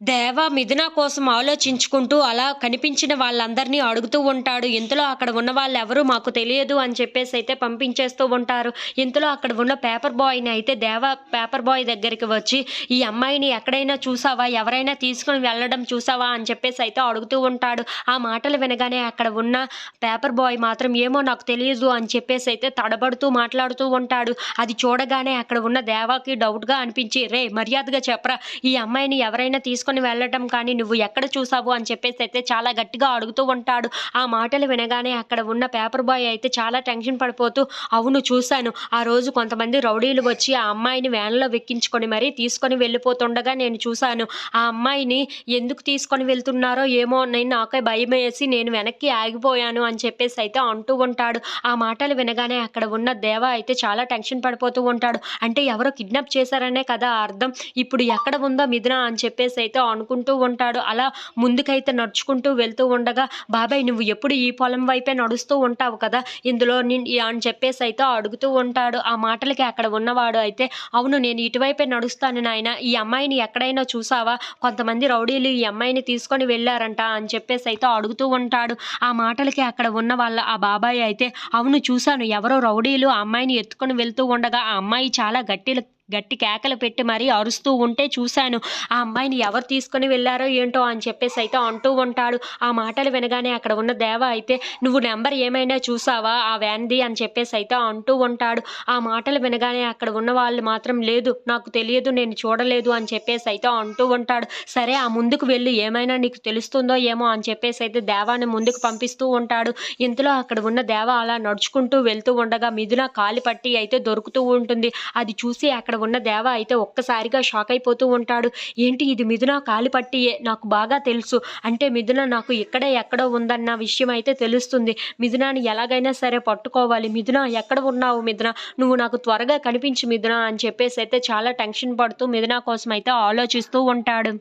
దేవ మిథున కోసం ఆలోచించుకుంటూ అలా కనిపించిన వాళ్ళందరినీ అడుగుతూ ఉంటాడు. ఇంతలో అక్కడ ఉన్న వాళ్ళు ఎవరు మాకు తెలియదు అని చెప్పేసి అయితే పంపించేస్తూ ఉంటారు. ఇంతలో అక్కడ ఉన్న పేపర్ బాయ్ని అయితే దేవ పేపర్ బాయ్ దగ్గరికి వచ్చి ఈ అమ్మాయిని ఎక్కడైనా చూసావా? ఎవరైనా తీసుకుని వెళ్ళడం చూసావా? అని చెప్పేసి అయితే అడుగుతూ ఉంటాడు. ఆ మాటలు వినగానే అక్కడ ఉన్న పేపర్ బాయ్ మాత్రం ఏమో నాకు తెలియదు అని చెప్పేసి అయితే తడబడుతూ మాట్లాడుతూ ఉంటాడు. అది చూడగానే అక్కడ ఉన్న దేవాకి డౌట్గా అనిపించి రే మర్యాదగా చెప్పరా? ఈ అమ్మాయిని ఎవరైనా తీసుకొని వెళ్ళటం కానీ నువ్వు ఎక్కడ చూసావు? అని చెప్పేసి అయితే చాలా గట్టిగా అడుగుతూ ఉంటాడు. ఆ మాటలు వినగానే అక్కడ ఉన్న పేపర్ బాయ్ అయితే చాలా టెన్షన్ పడిపోతూ అవును చూశాను. ఆ రోజు కొంతమంది రౌడీలు వచ్చి ఆ అమ్మాయిని వ్యాన్లో వెక్కించుకొని మరీ తీసుకొని వెళ్ళిపోతుండగా నేను చూశాను. ఆ అమ్మాయిని ఎందుకు తీసుకొని వెళ్తున్నారో ఏమో నేను నాకే భయం వేసి నేను వెనక్కి ఆగిపోయాను అని చెప్పేసి అయితే అంటూ ఉంటాడు. ఆ మాటలు వినగానే అక్కడ ఉన్న దేవ అయితే చాలా టెన్షన్ పడిపోతూ ఉంటాడు. అంటే ఎవరో కిడ్నాప్ చేశారనే కదా అర్థం. ఇప్పుడు ఎక్కడ ఉందో మిథున అని చెప్పేసి అయితే అనుకుంటూ ఉంటాడు అలా ముందుకైతే నడుచుకుంటూ వెళ్తూ ఉండగా బాబాయ్ నువ్వు ఎప్పుడు ఈ పొలం వైపే నడుస్తూ ఉంటావు కదా? ఇందులో నిన్ అని చెప్పేసి అయితే అడుగుతూ ఉంటాడు. ఆ మాటలకి అక్కడ ఉన్నవాడు అయితే అవును నేను ఇటువైపే నడుస్తాను నాయన. ఈ అమ్మాయిని ఎక్కడైనా చూసావా? కొంతమంది రౌడీలు ఈ అమ్మాయిని తీసుకొని వెళ్ళారంట అని చెప్పేసి అయితే అడుగుతూ ఉంటాడు. ఆ మాటలకి అక్కడ ఉన్న వాళ్ళ ఆ బాబాయ్ అయితే అవును చూశాను. ఎవరో రౌడీలు ఆ అమ్మాయిని ఎత్తుకొని వెళ్తూ ఉండగా ఆ అమ్మాయి చాలా గట్టి గట్టి కేకలు పెట్టి మరీ అరుస్తూ ఉంటే చూశాను ఆ అమ్మాయిని ఎవరు తీసుకొని వెళ్ళారో ఏంటో? అని చెప్పేసి అయితే అంటూ ఉంటాడు. ఆ మాటలు వినగానే అక్కడ ఉన్న దేవ అయితే నువ్వు నెంబర్ ఏమైనా చూసావా ఆ వ్యాన్ది? అని చెప్పేసి అయితే అంటూ ఉంటాడు. ఆ మాటలు వినగానే అక్కడ ఉన్న వాళ్ళు మాత్రం లేదు నాకు తెలియదు నేను చూడలేదు అని చెప్పేసి అయితే అంటూ ఉంటాడు. సరే ఆ ముందుకు వెళ్ళి ఏమైనా నీకు తెలుస్తుందో ఏమో? అని చెప్పేసి అయితే దేవాన్ని ముందుకు పంపిస్తూ ఉంటాడు. ఇంతలో అక్కడ ఉన్న దేవ అలా నడుచుకుంటూ వెళ్తూ ఉండగా మిథున కాలి పట్టి అయితే దొరుకుతూ ఉంటుంది. అది చూసి అక్కడ అక్కడ ఉన్న దేవ అయితే ఒక్కసారిగా షాక్ అయిపోతూ ఉంటాడు. ఏంటి ఇది మిథున కాలి పట్టియే? నాకు బాగా తెలుసు. అంటే మిథున నాకు ఇక్కడే ఎక్కడో ఉందన్న విషయం అయితే తెలుస్తుంది. మిథునాని ఎలాగైనా సరే పట్టుకోవాలి. మిథున ఎక్కడ ఉన్నావు మిథున? నువ్వు నాకు త్వరగా కనిపించు మిథున అని చెప్పేసి అయితే చాలా టెన్షన్ పడుతూ మిథున కోసం అయితే ఆలోచిస్తూ ఉంటాడు.